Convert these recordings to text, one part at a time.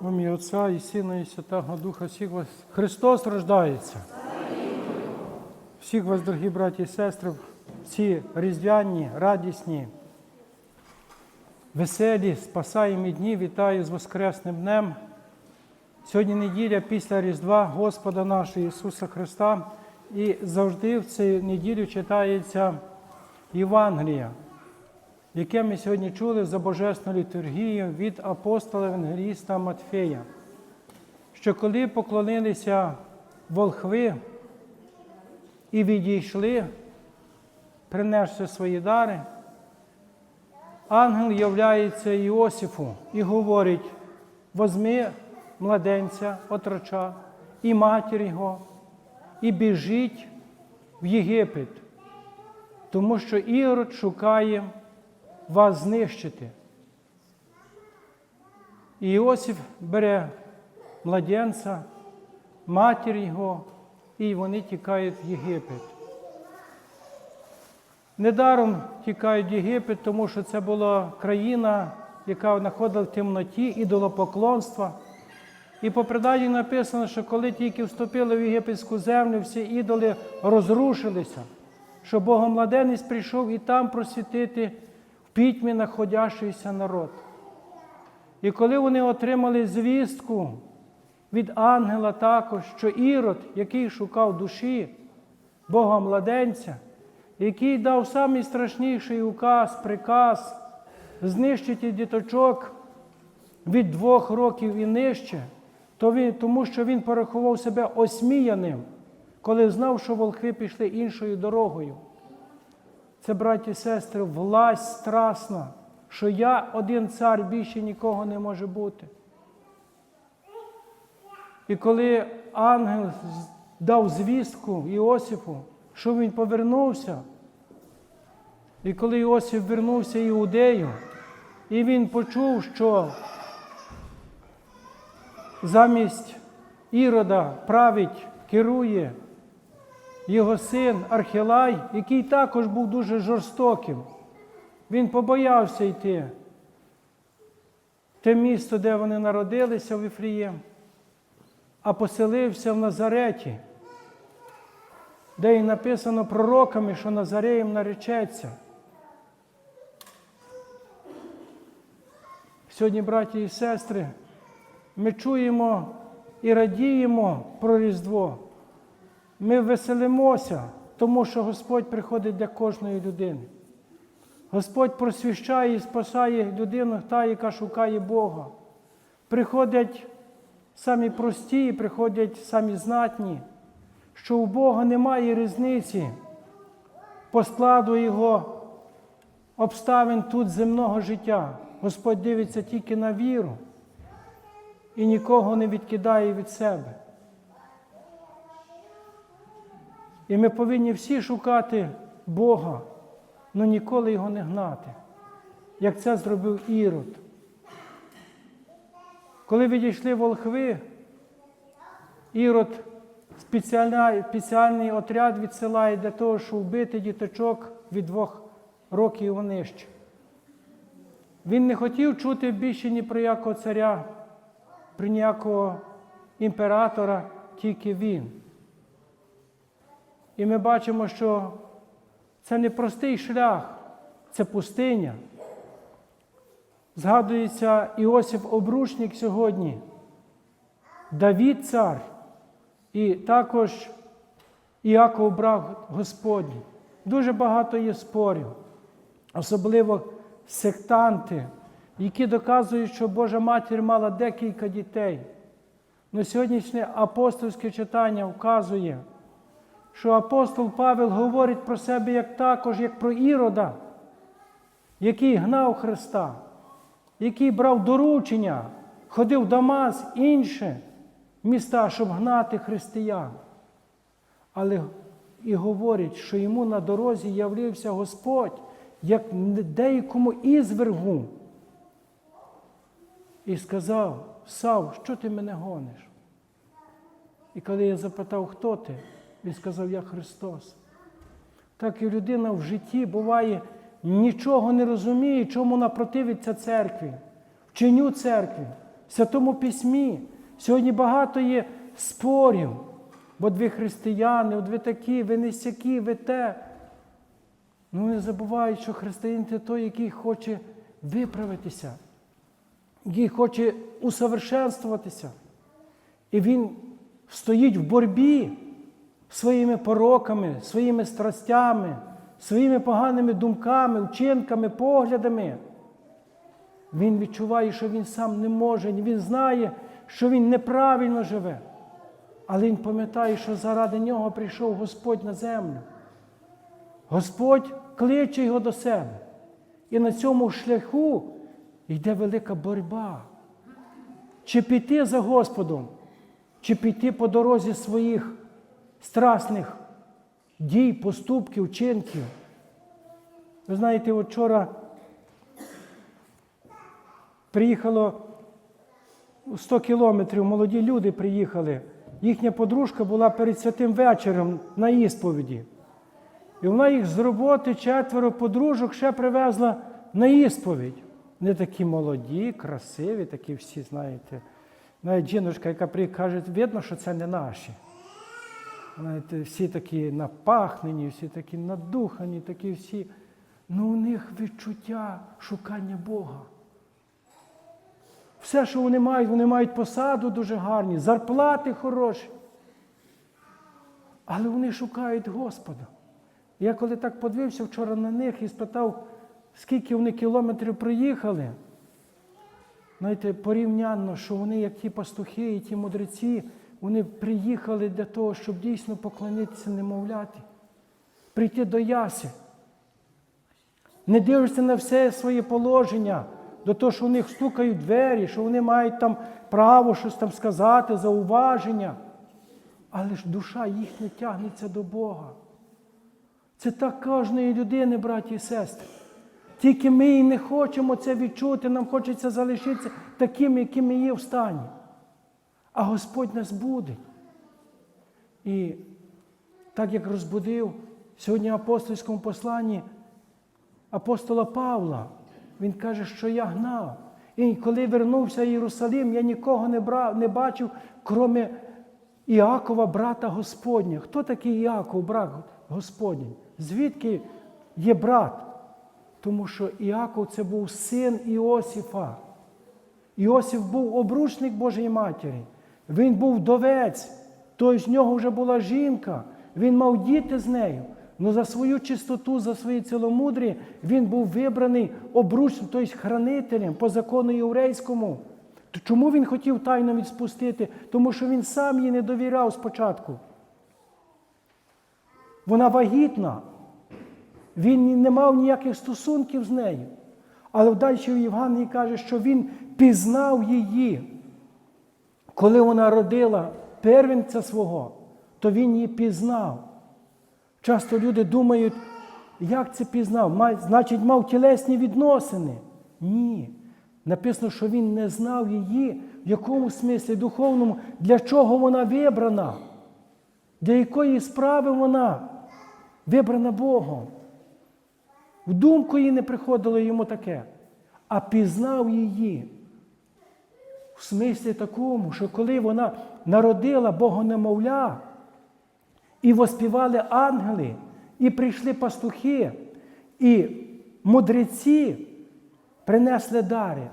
В ім'я Отця і Сина, і Святого Духа, всіх вас. Христос рождається. Всіх вас, дорогі браті і сестри, всі різдвяні, радісні, веселі, спасаємі дні. Вітаю з Воскресним днем. Сьогодні неділя після Різдва Господа нашого Ісуса Христа. І завжди в цю неділю читається Євангелія, яке ми сьогодні чули за Божественну літургію від апостола Евангеліста Матфея, що коли поклонилися волхви і відійшли, принесши свої дари, ангел являється Іосифу і говорить: возьми младенця, отроча і матір його, і біжіть в Єгипет, тому що Ірод шукає вас знищити. І Іосиф бере младенця, матір його, і вони тікають в Єгипет. Недаром тікають в Єгипет, тому що це була країна, яка знаходила в темноті ідолопоклонства. І по преданню написано, що коли тільки вступили в єгипетську землю, всі ідоли розрушилися, що Богомладенець прийшов і там просвітити пітьмі находящийся народ. І коли вони отримали звістку від ангела також, що Ірод, який шукав душі Бога младенця, який дав самий страшніший указ, приказ знищити діточок від двох років і нижче, то він, тому що він порахував себе осміяним, коли знав, що волхви пішли іншою дорогою. Це, браті і сестри, власть страсна, що я один цар більше нікого не може бути. І коли ангел дав звістку Іосифу, що він повернувся, і коли Іосиф вернувся Іудею, і він почув, що замість Ірода править, керує його син Архилай, який також був дуже жорстоким. Він побоявся йти те місто, де вони народилися в Іфрієм, а поселився в Назареті, де і написано пророками, що Назареєм наречеться. Сьогодні, браті і сестри, ми чуємо і радіємо про Різдво. Ми веселимося, тому що Господь приходить для кожної людини. Господь просвіщає і спасає людину, та, яка шукає Бога. Приходять самі прості, приходять самі знатні, що у Бога немає різниці по складу Його обставин тут земного життя. Господь дивиться тільки на віру і нікого не відкидає від себе. І ми повинні всі шукати Бога, але ніколи його не гнати, як це зробив Ірод. Коли відійшли волхви, Ірод спеціальний, спеціальний отряд відсилає для того, щоб вбити діточок від двох років і нижче. Він не хотів чути більше ні про якого царя, про ніякого імператора, тільки він. І ми бачимо, що це не простий шлях, це пустиня. Згадується Іосиф Обручник сьогодні, Давід цар, і також Іаков брав Господній. Дуже багато є спорів, особливо сектанти, які доказують, що Божа матір мала декілька дітей. Но сьогоднішнє апостольське читання вказує, що апостол Павел говорить про себе як також, як про Ірода, який гнав Христа, який брав доручення, ходив в Дамас, інші міста, щоб гнати християн. Але і говорить, що йому на дорозі явився Господь, як деякому ізвергу. І сказав: Сав, що ти мене гониш? І коли я запитав, хто ти, він сказав, я Христос. Так і людина в житті буває, нічого не розуміє, чому вона противиться церкві, вченню церкві. Святому Письмі. Сьогодні багато є спорів, бо ви християни, от ви такі, ви не сякі, ви те. Ну не забувають, що християнин це той, який хоче виправитися, який хоче усовершенствуватися. І він стоїть в боротьбі своїми пороками, своїми страстями, своїми поганими думками, вчинками, поглядами. Він відчуває, що він сам не може, він знає, що він неправильно живе. Але він пам'ятає, що заради нього прийшов Господь на землю. Господь кличе його до себе. І на цьому шляху йде велика боротьба. Чи піти за Господом, чи піти по дорозі своїх страсних дій, поступків, вчинків. Ви знаєте, вчора приїхало 100 кілометрів, молоді люди приїхали. Їхня подружка була перед святим вечором на ісповіді. І вона їх з роботи четверо подружок ще привезла на ісповідь. Вони такі молоді, красиві, такі всі, знаєте. Навіть жіночка, яка приїхала, каже, видно, що це не наші. Знаєте, всі такі напахнені, всі такі надухані, такі всі. Ну у них відчуття шукання Бога. Все, що вони мають, вони мають посаду дуже гарні, зарплати хороші. Але вони шукають Господа. Я коли так подивився вчора на них і спитав, скільки вони кілометрів проїхали, знаєте, порівнянно, що вони, як ті пастухи і ті мудреці, вони приїхали для того, щоб дійсно поклонитися немовляти, прийти до яси. Не дивишся на все своє положення, до того, що у них стукають двері, що вони мають там право щось там сказати, зауваження. Але ж душа їхня тягнеться до Бога. Це так кожної людини, браті і сестри. Тільки ми і не хочемо це відчути, нам хочеться залишитися такими, якими є в стані. А Господь нас буде. І так як розбудив сьогодні в апостольському посланні апостола Павла, він каже, що я гнав. І коли вернувся в Єрусалим, я нікого не брав, не бачив, крім Іакова, брата Господня. Хто такий Іаков, брат Господній? Звідки є брат? Тому що Іаков це був син Іосифа. Іосиф був обручник Божої Матері. Він був вдовець, тобто з нього вже була жінка, він мав діти з нею. Ну за свою чистоту, за свої ціломудрі він був вибраний обручним, тобто хранителем по закону єврейському. То чому він хотів тайно відспустити? Тому що він сам їй не довіряв спочатку. Вона вагітна. Він не мав ніяких стосунків з нею. Але далі в Євангелії каже, що він пізнав її. Коли вона родила первенця свого, то він її пізнав. Часто люди думають, як це пізнав? Значить, мав тілесні відносини. Ні. Написано, що він не знав її, в якому смислі духовному, для чого вона вибрана, для якої справи вона вибрана Богом. В думку їй не приходило йому таке, а пізнав її. В смислі такому, що коли вона народила Богонемовля, і воспівали ангели, і прийшли пастухи, і мудреці принесли дари.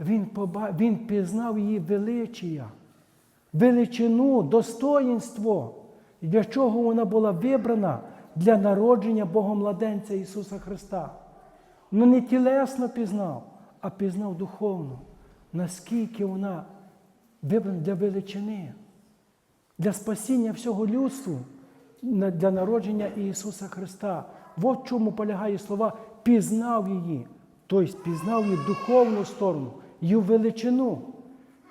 Він, поба... Він пізнав її величія, величину, достоїнство, для чого вона була вибрана для народження Богомладенця Ісуса Христа. Ну не тілесно пізнав, а пізнав духовно, наскільки вона для величини для спасіння всього людства, на- для народження Ісуса Христа. От чому полягає слова пізнав її, тобто пізнав її духовну сторону, її величину.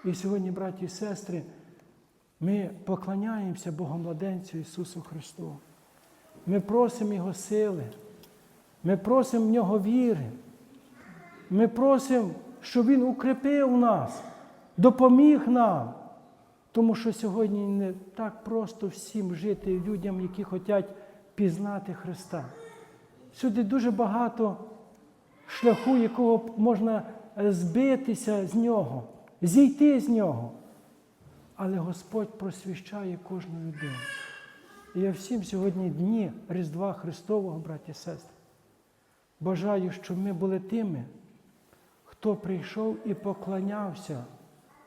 І сьогодні, браті і сестри, ми поклоняємося Богомладенцю Ісусу Христу. Ми просимо Його сили, ми просимо в Нього віри. Ми просимо, щоб Він укріпив нас, допоміг нам. Тому що сьогодні не так просто всім жити людям, які хочуть пізнати Христа. Сюди дуже багато шляху, якого можна е, збитися з нього. зійти з нього. Але Господь просвіщає кожну людину. І я всім сьогодні дні Різдва Христового, браті і сестри, бажаю, щоб ми були тими, хто прийшов і поклонявся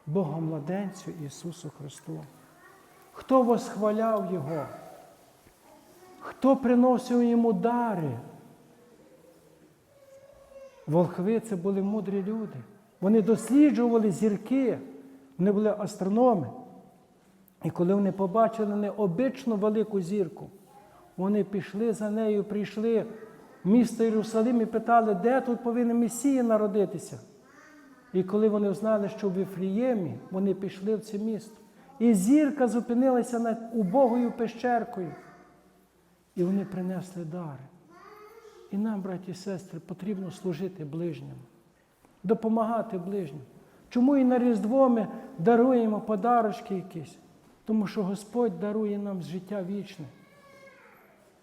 Богомладенцю Ісусу Христу, хто восхваляв Його, хто приносив йому дари. Волхви це були мудрі люди. Вони досліджували зірки, вони були астрономи. І коли вони побачили необичну велику зірку, вони пішли за нею, прийшли місто Єрусалим і питали, де тут повинен Месія народитися. І коли вони знали, що в Вифліємі, вони пішли в це місто. І зірка зупинилася над убогою пещеркою. І вони принесли дари. І нам, браті і сестри, потрібно служити ближнім, допомагати ближнім. Чому і на Різдво ми даруємо подарочки якісь? Тому що Господь дарує нам життя вічне.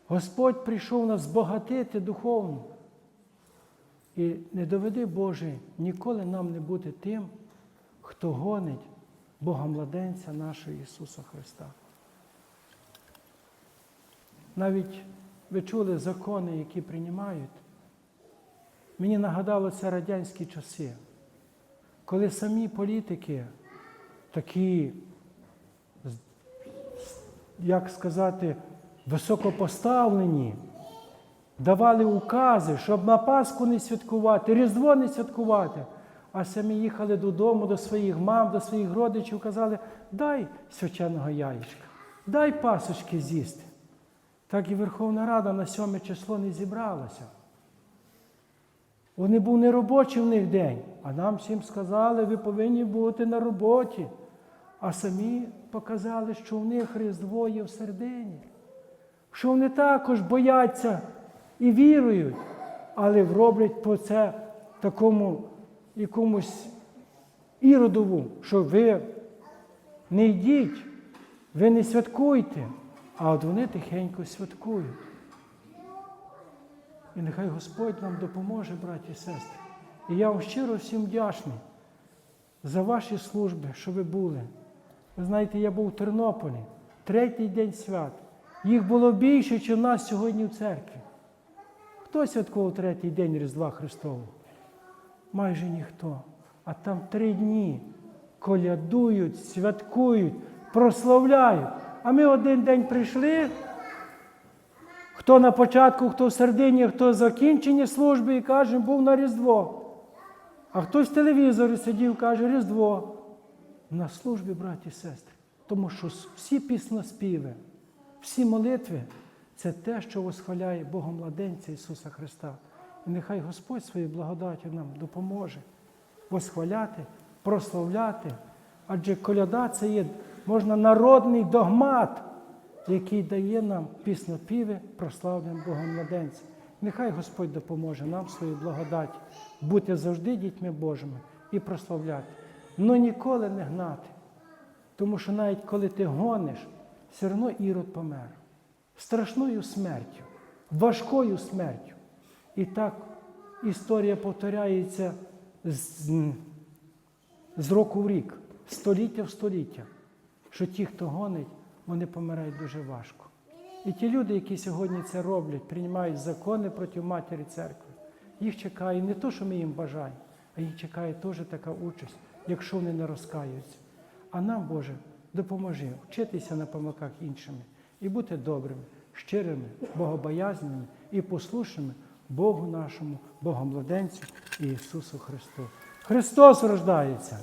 Господь прийшов нас збагатити духовно. І не доведи Боже ніколи нам не бути тим, хто гонить Бога младенця нашого Ісуса Христа. Навіть ви чули закони, які приймають. Мені нагадало це радянські часи, коли самі політики такі, як сказати, високопоставлені, давали укази, щоб на Пасху не святкувати, Різдво не святкувати. А самі їхали додому до своїх мам, до своїх родичів, казали, дай свяченого яєчка, дай пасочки з'їсти. Так і Верховна Рада на сьоме число не зібралася. Вони був неробочий в них день, а нам всім сказали, ви повинні бути на роботі. А самі показали, що в них Різдво є в середині, що вони також бояться і вірують, але роблять по це такому якомусь іродову, що ви не йдіть, ви не святкуйте, а от вони тихенько святкують. І нехай Господь нам допоможе, браті і сестри. І я вам щиро всім вдячний за ваші служби, що ви були. Ви знаєте, я був у Тернополі, третій день свят. Їх було більше, ніж нас сьогодні в церкві. Хто святкував третій день Різдва Христового? Майже ніхто. А там три дні колядують, святкують, прославляють. А ми один день прийшли. Хто на початку, хто в середині, хто в закінченні служби і каже, був на Різдво. А хтось в телевізорі сидів, каже, Різдво. На службі, браті і сестри. Тому що всі пісноспіви, всі молитви це те, що восхваляє Бога младенця Ісуса Христа. І нехай Господь своєю благодаттю нам допоможе восхваляти, прославляти. Адже коляда це є можна народний догмат, який дає нам піснопіви прославленим Богом младенця. Нехай Господь допоможе нам своєю благодаті бути завжди дітьми Божими і прославляти. Но ніколи не гнати. Тому що навіть коли ти гониш, все одно Ірод помер. Страшною смертю, важкою смертю. І так історія повторяється з, з року в рік, століття в століття, що ті, хто гонить, вони помирають дуже важко. І ті люди, які сьогодні це роблять, приймають закони проти матері церкви, їх чекає не то, що ми їм бажаємо, а їх чекає теж така участь, якщо вони не розкаються. А нам, Боже, допоможи вчитися на помилках іншими і бути добрими, щирими, богобоязними і послушними Богу нашому, Богомладенцю Ісусу Христу. Христос рождається!